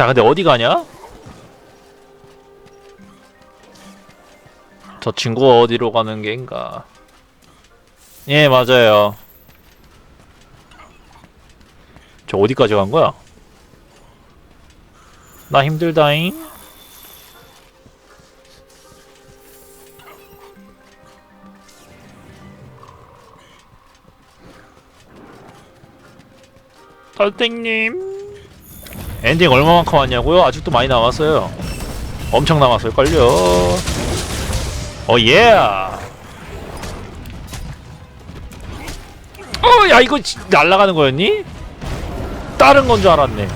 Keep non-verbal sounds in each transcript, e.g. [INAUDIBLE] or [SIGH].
자 근데 어디 가냐? 저 친구가 어디로 가는 게인가? 예 맞아요. 저 어디까지 간 거야? 나 힘들다잉. 선생님 엔딩 얼마만큼 왔냐고요? 아직도 많이 남았어요. 엄청 남았을걸요. 어 예 어 야 이거 지- 날아가는 거였니? 다른 건 줄 알았네.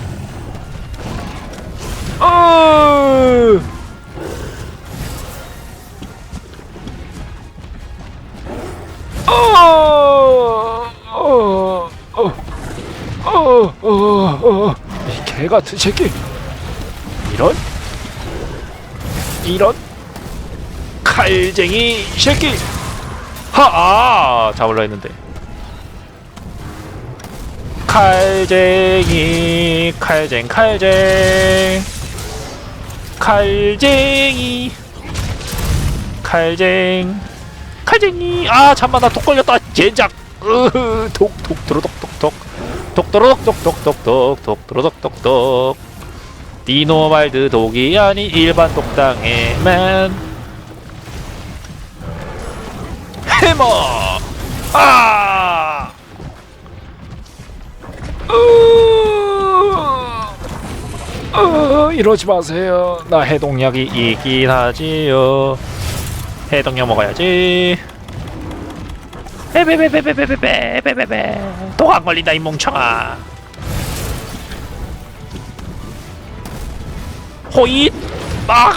어! 어, 어, 어, 어, 어, 어, 이 개 같은 새끼. 이런? 이런? 칼쟁이 새끼. 하, 아, 잡으려 했는데. 칼쟁이, 칼쟁, 칼쟁. 칼쟁이. 칼쟁. 칼쟁이. 아, 잠만, 나독 걸렸다. 제작. 으흐, 독, 독, 들어, 독, 독, 독. 독도록독독독독 독도록독독 디노말드 독이 아닌 일반 독당에만 해머! 아! 으, 으, 이러지 마세요. 나 해독약이 있긴 하지요. 해독약 먹어야지 베베베베베베베베베베베 독안 걸린다 이 멍청아 호잇 아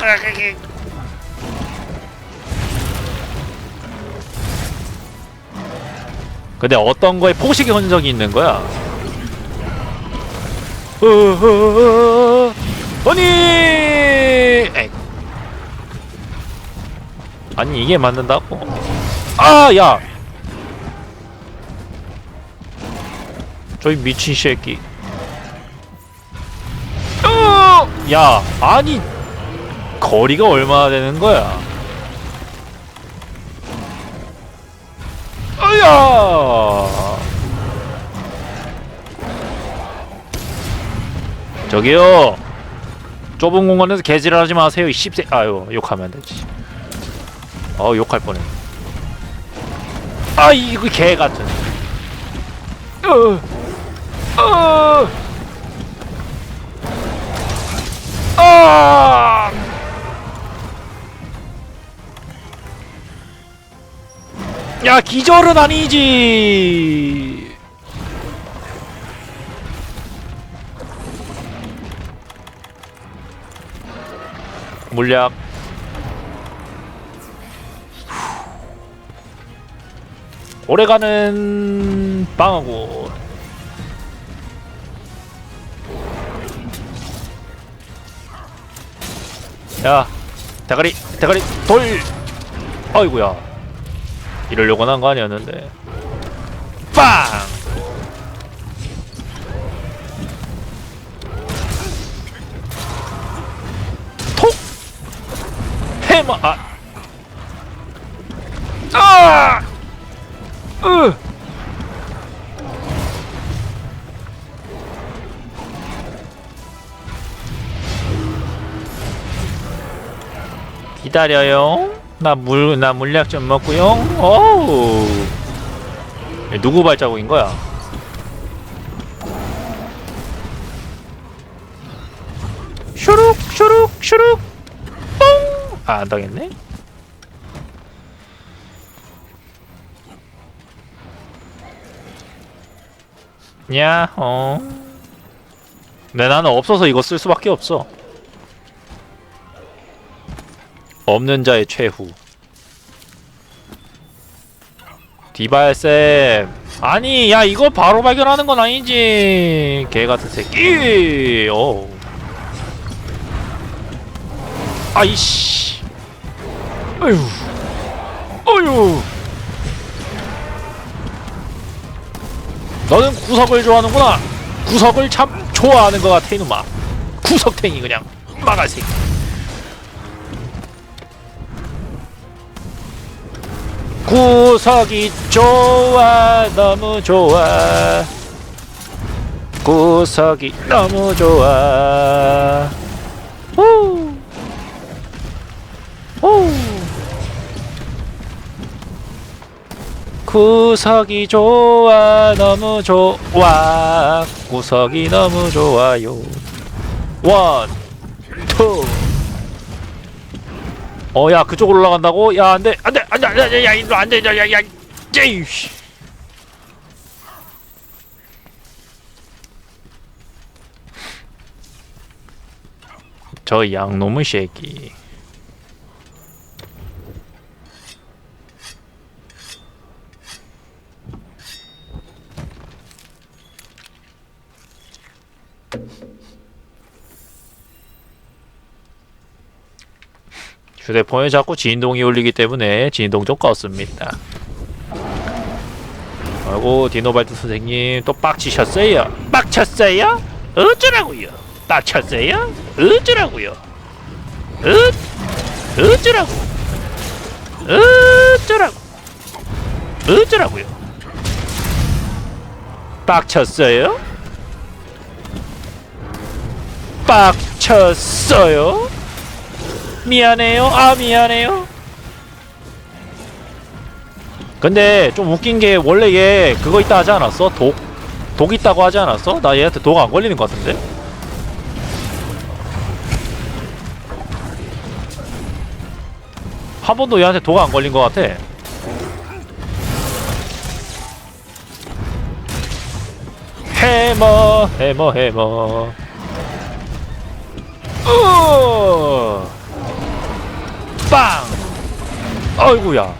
근데 어떤 거에 포식의 흔적이 있는 거야 으흐, 아니 에이. 아니 이게 맞는다고 아야 저이 미친 새끼. 어! 야, 아니 거리가 얼마나 되는 거야? 아야! 저기요. 좁은 공간에서 개질하지 마세요. 이 씹새. 아유, 욕하면 안 되지. 어, 욕할 뻔했네. 아, 이거 개 같은. 아! 야 기절은 아니지. 물약. 오래가는 빵하고 야 대가리 대가리 돌! 아이구야. 이러려고 난 거 아니었는데. 빵! 톡! 해마 아! 아! 으! 기다려요. 나 물, 나 물약 좀 먹고요. 어우. 얘 누구 발자국인 거야? 슈룩, 슈룩, 슈룩, 뽕! 아, 안 당했네? 야, 어. 근데 나는 없어서 이거 쓸 수밖에 없어. 없는 자의 최후. 디발쌤. 아니, 야, 이거 바로 발견하는 건 아니지. 개 같은 새끼. 어. 아이씨. 어휴. 어휴. 너는 구석을 좋아하는구나. 구석을 참 좋아하는 것 같아, 이놈아. 구석탱이 그냥 막아세 구석이 좋아 너무 좋아 구석이 너무 좋아 후. 후. 구석이 좋아 너무 좋아 구석이 너무 좋아요 원, 투. 어, 야, 그쪽으로 올라간다고? 야, 안 돼, 안 돼, 안 돼, 안 돼, 야, 이리로 안 돼, 야, 야, 야, 제이씨. 저 양놈의 새끼. 휴대폰에 자꾸 진동이 울리기 때문에 진동 좀 껐습니다. 아이고 디노발트 선생님 또 빡치셨어요? 빡쳤어요? 어쩌라고요? 빡쳤어요? 어쩌라고요? 어? 어쩌라고? 어쩌라고? 어쩌라고요? 빡쳤어요? 빡쳤어요? 미안해요. 아 미안해요. 근데 좀 웃긴 게 원래 얘 그거 있다 하지 않았어? 독? 독 있다고 하지 않았어? 나 얘한테 독 안 걸리는 것 같은데? 한 번도 얘한테 독 안 걸린 것 같아. 해머 해머 해머 어 빵! 아이구야.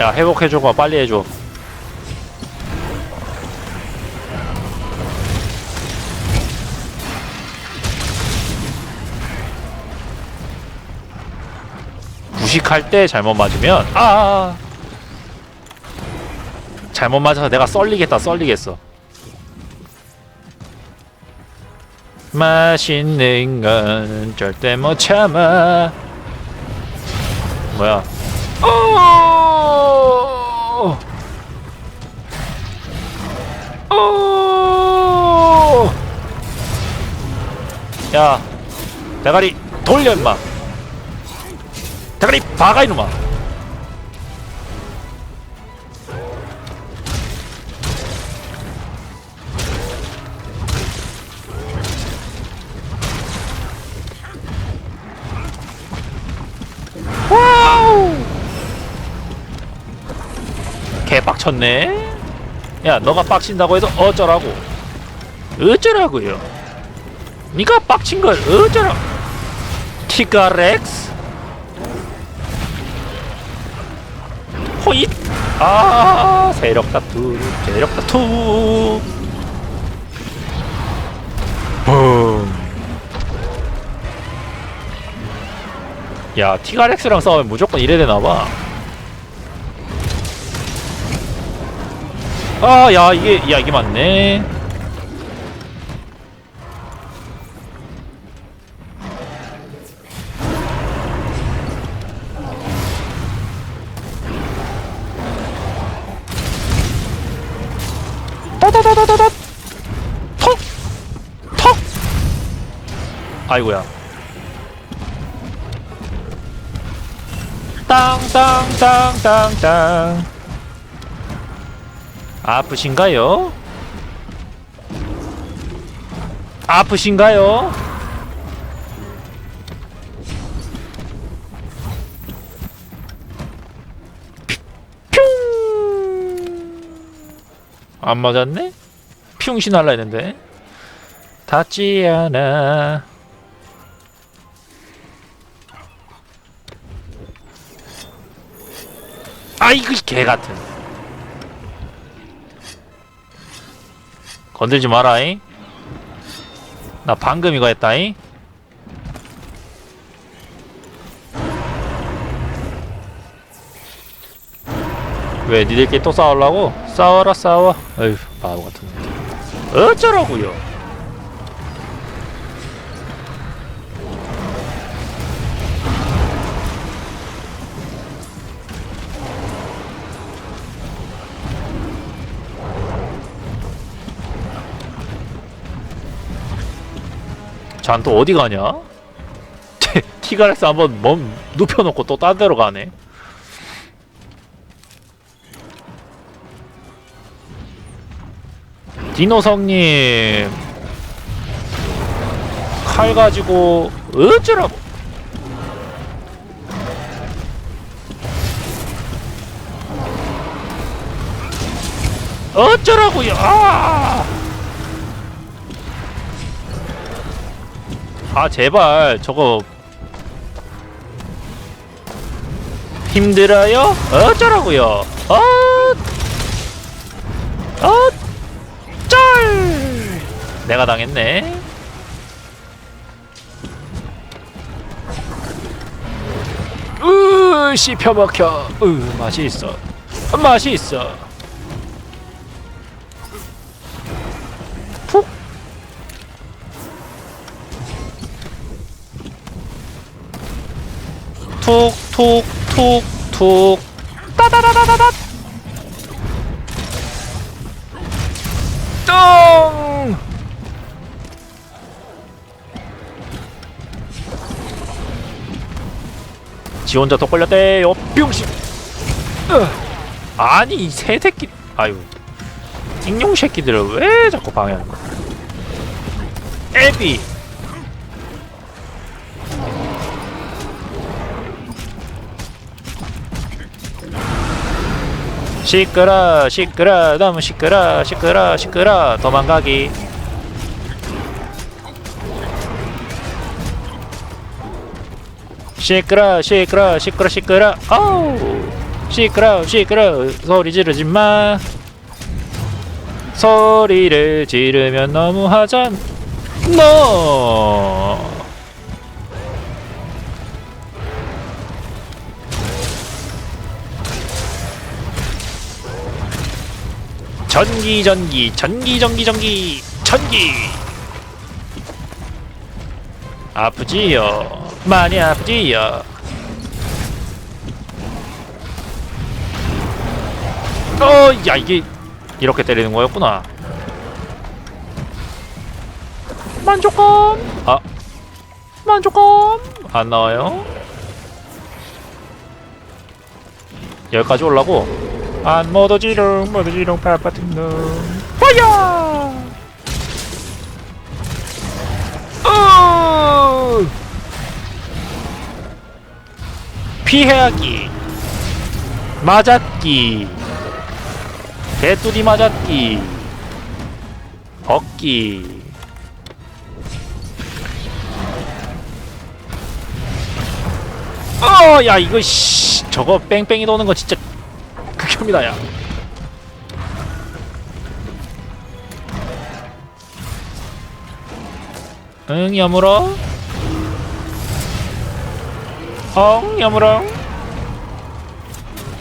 야, 회복해줘봐. 빨리 해줘. 무식할 때 잘못 맞으면, 아. 잘못 맞아서 내가 썰리겠다, 썰리겠어. 맛있는 건 절대 못 참아. 뭐야? 오! 오! 야, 대가리 돌려 임마. 대가리 박아 이놈아. 빡쳤네. 야, 너가 빡친다고 해도 어쩌라고? 어쩌라고요? 네가 빡친 걸 어쩌라? 티가렉스? 호잇! 아, 세력 다투, 세력 다투. 붐. 야 티가렉스랑 싸우면 무조건 이래 되나봐 아 야 이게 야 이게 맞네. 따다다다다다. 톡톡 아이고야. 땅 땅 땅 땅 땅 아프신가요? 아프신가요? 뿅안 맞았네? 뿅신 할라 했는데 닿지 않아 아이고 개 같은. 건들지 마라잉. 나 방금 이거 했다잉. 왜 니들끼리 또 싸우려고? 싸워라 싸워. 어휴 바보 같은 놈. 어쩌라고요? 잔 또 어디 가냐? 티가렉스 한번 몸 눕혀놓고 또 딴 데로 가네. 디노성님 칼 가지고 어쩌라고? 어쩌라고요? 아! 아 제발 저거 힘들어요? 어쩌라고요? 어, 어, 쩔! 내가 당했네. 으, 씹혀 먹혀. 으, 맛이 있어. 맛이 있어. 툭, 툭, 툭, 툭. 따다다다다다. 똥! 지 혼자 더 걸렸대요 으. 아니 이 새 새끼 아유 띵용 새끼들을 왜 자꾸 방해하는 거야 애비 시끄러 시끄러 너무 시끄러 시끄러 시끄러. 도망가기. 시끄러 시끄러 시끄러 시끄러. 아우! 시끄러 시끄러. 소리 지르지 마. 소리를 지르면 너무 하잖 너 전기 전기 전기 전기 전기 전기. 아프지요. 많이 아프지요. 어야 이게 이렇게 때리는 거였구나. 만족감? 아. 만족감? 안 나와요? 여기까지 올라고 안 못오지롱 파파틴 놈 파야 어! 피해야기. 맞았기. 개뚜디 맞았기. 벗기. 어야 이거 씨 저거 뺑뺑이 도는 거 진짜 극혐이다 야. 응 여물어? 엉 여물어?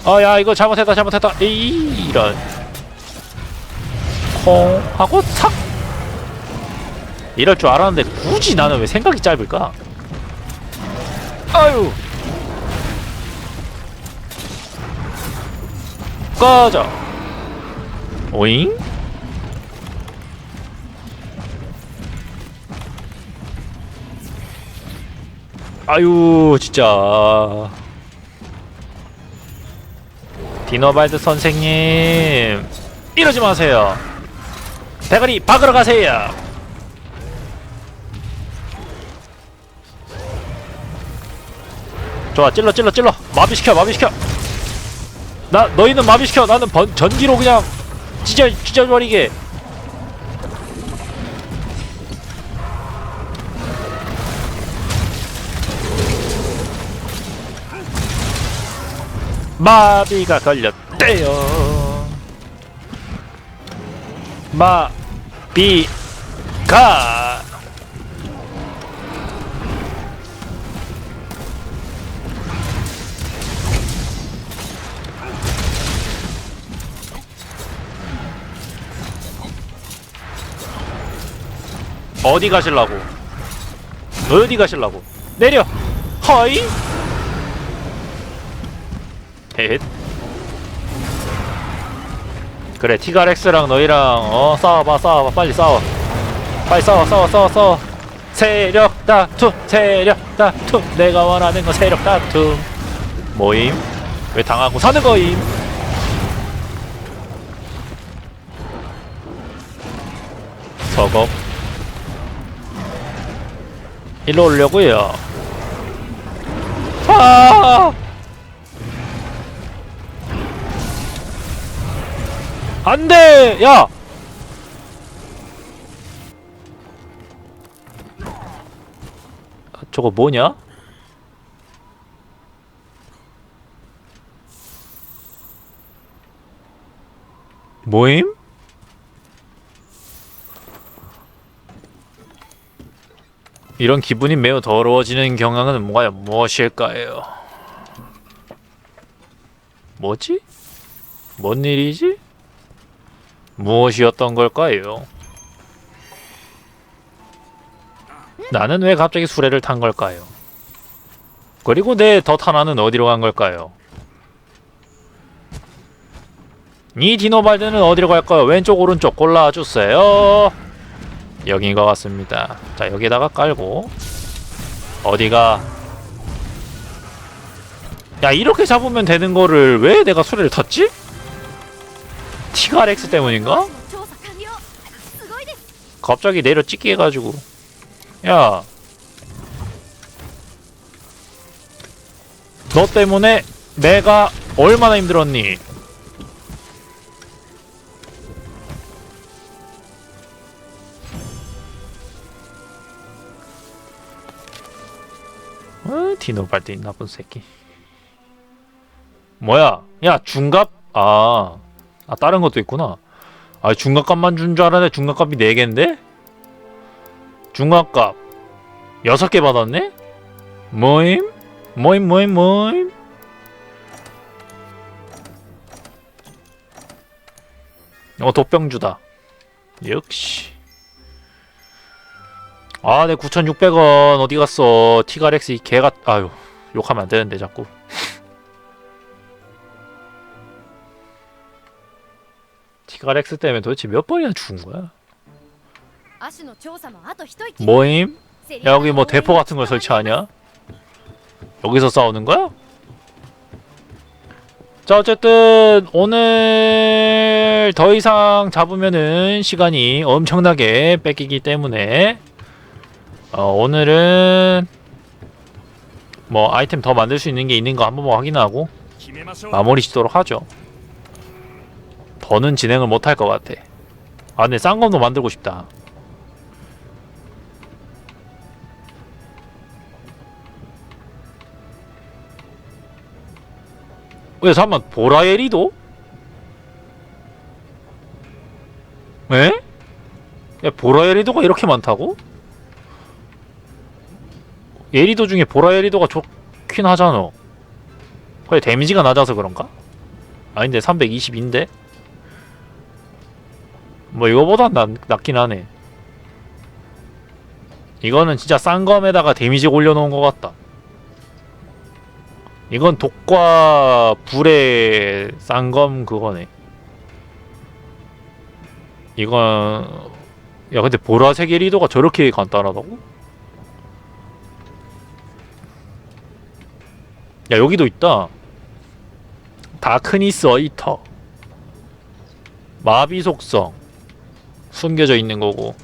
어 야 이거 잘못했다 잘못했다. 에이 이런. 콩 하고 탁! 이럴 줄 알았는데 굳이 나는 왜 생각이 짧을까? 아유 꺼져. 오잉? 아유 진짜. 디노발드 선생님 이러지 마세요. 대가리 박으러 가세요. 좋아 찔러 찔러 찔러. 마비시켜 마비시켜 나 너희는 마비시켜. 나는 번, 전기로 그냥 찢어 찢어버리게. 마비가 걸렸대요. 마비가 어디 가실라고? 어디 가실라고? 내려! 허이! 헷. 그래 티가렉스랑 너희랑 어 싸워봐 싸워봐. 빨리 싸워. 빨리 싸워 싸워 싸워 싸워. 세력 다툼 세력 다툼. 내가 원하는 건 세력 다툼. 모임. 왜 당하고 사는 거임? 서걱 일로 오려고요 아 안 돼 야 아, 저거 뭐냐? 모임? 이런 기분이 매우 더러워지는 경향은 뭐가 무엇일까요? 뭐지? 뭔 일이지? 무엇이었던 걸까요? 나는 왜 갑자기 수레를 탄 걸까요? 그리고 내 덫 하나는 어디로 간 걸까요? 이 디노발드는 어디로 갈까요? 왼쪽 오른쪽 골라주세요 여긴 것 같습니다 자 여기다가 깔고 어디가 야 이렇게 잡으면 되는 거를 왜 내가 수레를 텄지? 티가렉스 때문인가? 갑자기 내려 찍기 해가지고 야 너 때문에 내가 얼마나 힘들었니? 어, 디노발디 나쁜 새끼. 뭐야? 야 중갑? 아, 아 다른 것도 있구나. 아 중갑값만 준 줄 알았는데 중갑값이 4 개인데? 중간값 6개 받았네? 모임? 모임 모임 모임. 어 독병주다. 역시 아, 내 9,600원 어디 갔어? 티가렉스 이 개가 아유 욕하면 안 되는데 자꾸. [LAUGHS] 티가렉스 때문에 도대체 몇 번이나 죽은 거야? 뭐임? 야, 여기 뭐 대포 같은 걸 설치하냐? 여기서 싸우는 거야? 자 어쨌든 오늘 더 이상 잡으면은 시간이 엄청나게 뺏기기 때문에 어, 오늘은 뭐 아이템 더 만들 수 있는 게 있는 거 한번 뭐 확인하고 마무리 짓도록 하죠. 더는 진행을 못 할 것 같아. 아, 근데 쌍검도 만들고 싶다. 왜 잠만 보라에리도? 에? 야 보라에리도가 이렇게 많다고? 에리도 중에 보라에리도가 좋긴 하잖아. 거의 데미지가 낮아서 그런가? 아닌데 320인데? 뭐 이거보다 낫, 낫긴 하네 이거는 진짜 싼 검에다가 데미지 올려놓은 것 같다 이건 독과 불의 싼검 그거네 이건 야 근데 보라색 에리도가 저렇게 간단하다고? 야 여기도 있다. 다크니스 어이터. 마비 속성. 숨겨져 있는 거고.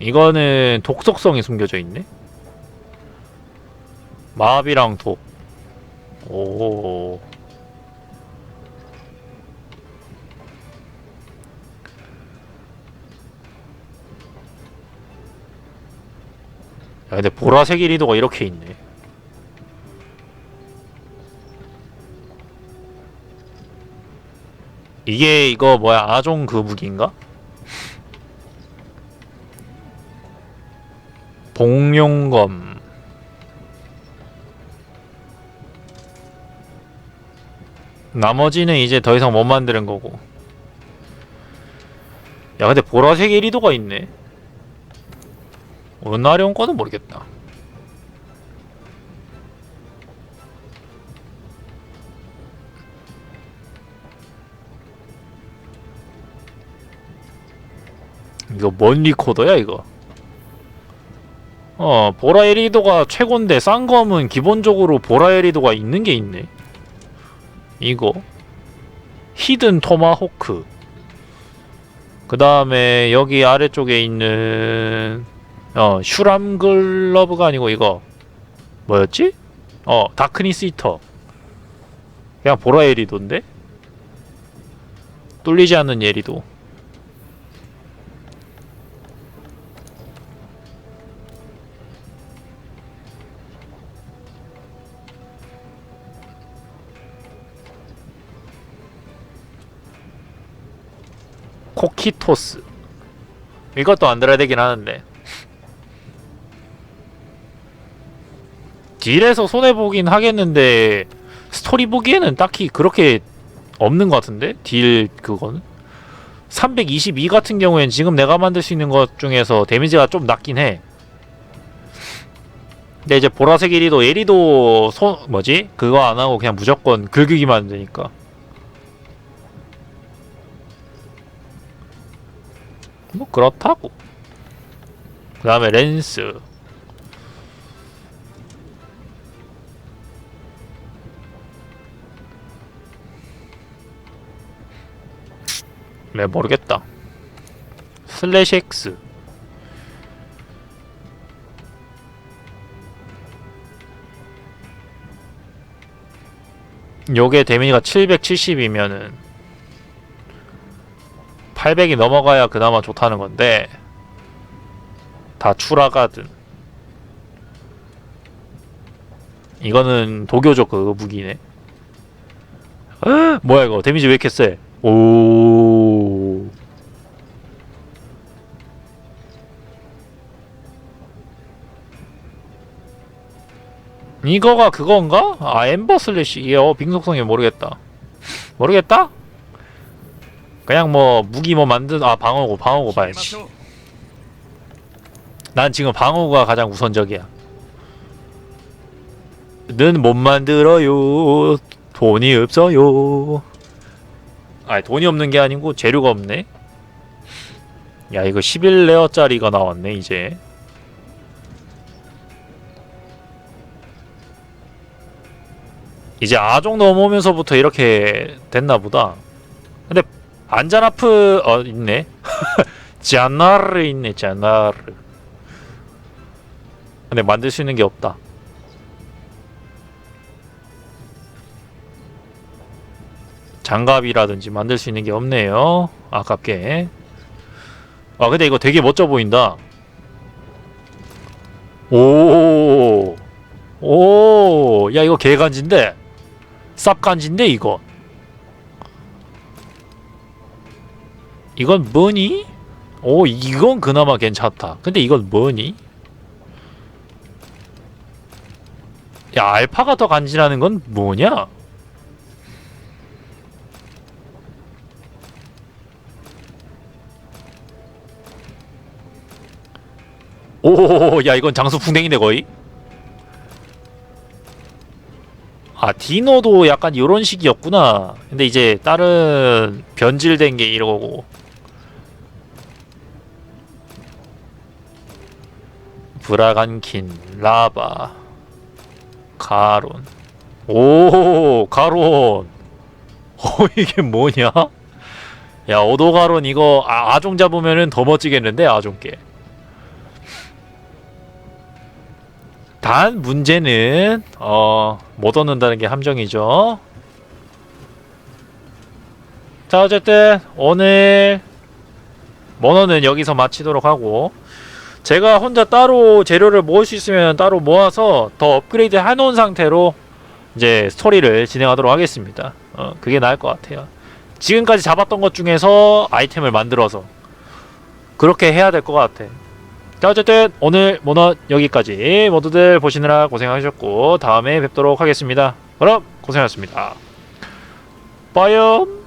이거는 독속성이 숨겨져 있네? 마비랑 독. 오. 야 근데 보라색 이리도가 이렇게 있네 이게 이거 뭐야 아종 그 무기인가? 봉룡검 나머지는 이제 더 이상 못 만드는 거고 야 근데 보라색 1위도가 있네 은하령 거는 모르겠다. 이거 뭔 리코더야 이거? 어 보라 에리도가 최고인데 싼 검은 기본적으로 보라 에리도가 있는 게 있네. 이거 히든 토마호크. 그 다음에 여기 아래쪽에 있는 어 슈람 글러브가 아니고 이거 뭐였지? 어 다크니스 히터. 그냥 보라 에리도인데? 뚫리지 않는 에리도. 코키토스. 이것도 안 들어야 되긴 하는데. 딜에서 손해보긴 하겠는데 스토리 보기에는 딱히 그렇게 없는 것 같은데? 딜 그거는? 322 같은 경우엔 지금 내가 만들 수 있는 것 중에서 데미지가 좀 낮긴 해. 근데 이제 보라색 1위도 예리도 손 뭐지? 그거 안 하고 그냥 무조건 긁기만 되니까 뭐 그렇다고. 그 다음에 렌스. 네 모르겠다. 슬래시 X. 요게 데미지가 770이면은 800이 넘어가야 그나마 좋다는 건데 다 추라가든 이거는 도교적 그 무기네 헉, [GASPS] 뭐야 이거 데미지 왜 이렇게 세? 오 이거가 그건가? 아 엠버 슬래시 이게 어 빙속성이 모르겠다 모르겠다? 그냥 뭐 무기 뭐 만든 아 방어구 방어구 봐야지. 난 지금 방어구가 가장 우선적이야. 는 못 만들어요. 돈이 없어요. 아니 돈이 없는 게 아니고 재료가 없네. 야 이거 11레어짜리가 나왔네 이제. 이제 아종 넘어오면서부터 이렇게 됐나 보다 안자나프 어 있네. [LAUGHS] 자나르 있네 자나르. 근데 만들 수 있는 게 없다. 장갑이라든지 만들 수 있는 게 없네요. 아깝게. 아 근데 이거 되게 멋져 보인다. 오 오, 야 이거 개간지인데? 쌉간지인데 이거 이건 뭐니? 오 이건 그나마 괜찮다 근데 이건 뭐니? 야 알파가 더 간지나는 건 뭐냐? 오야 이건 장수 풍뎅이네 거의 아 디노도 약간 요런 식이었구나 근데 이제 다른 변질된 게 이러고 브라간킨 라바 가론. 오 가론. [LAUGHS] 어 이게 뭐냐? 야 오도가론 이거 아, 아종 잡으면은 더 멋지겠는데 아종께. 단 문제는 어 못 얻는다는 게 함정이죠. 자 어쨌든 오늘 모노는 여기서 마치도록 하고 제가 혼자 따로 재료를 모을 수 있으면 따로 모아서 더 업그레이드 해놓은 상태로 이제 스토리를 진행하도록 하겠습니다. 어, 그게 나을 것 같아요. 지금까지 잡았던 것 중에서 아이템을 만들어서 그렇게 해야 될 것 같아. 자 어쨌든 오늘 모너 여기까지 모두들 보시느라 고생하셨고 다음에 뵙도록 하겠습니다. 그럼 고생하셨습니다. 빠염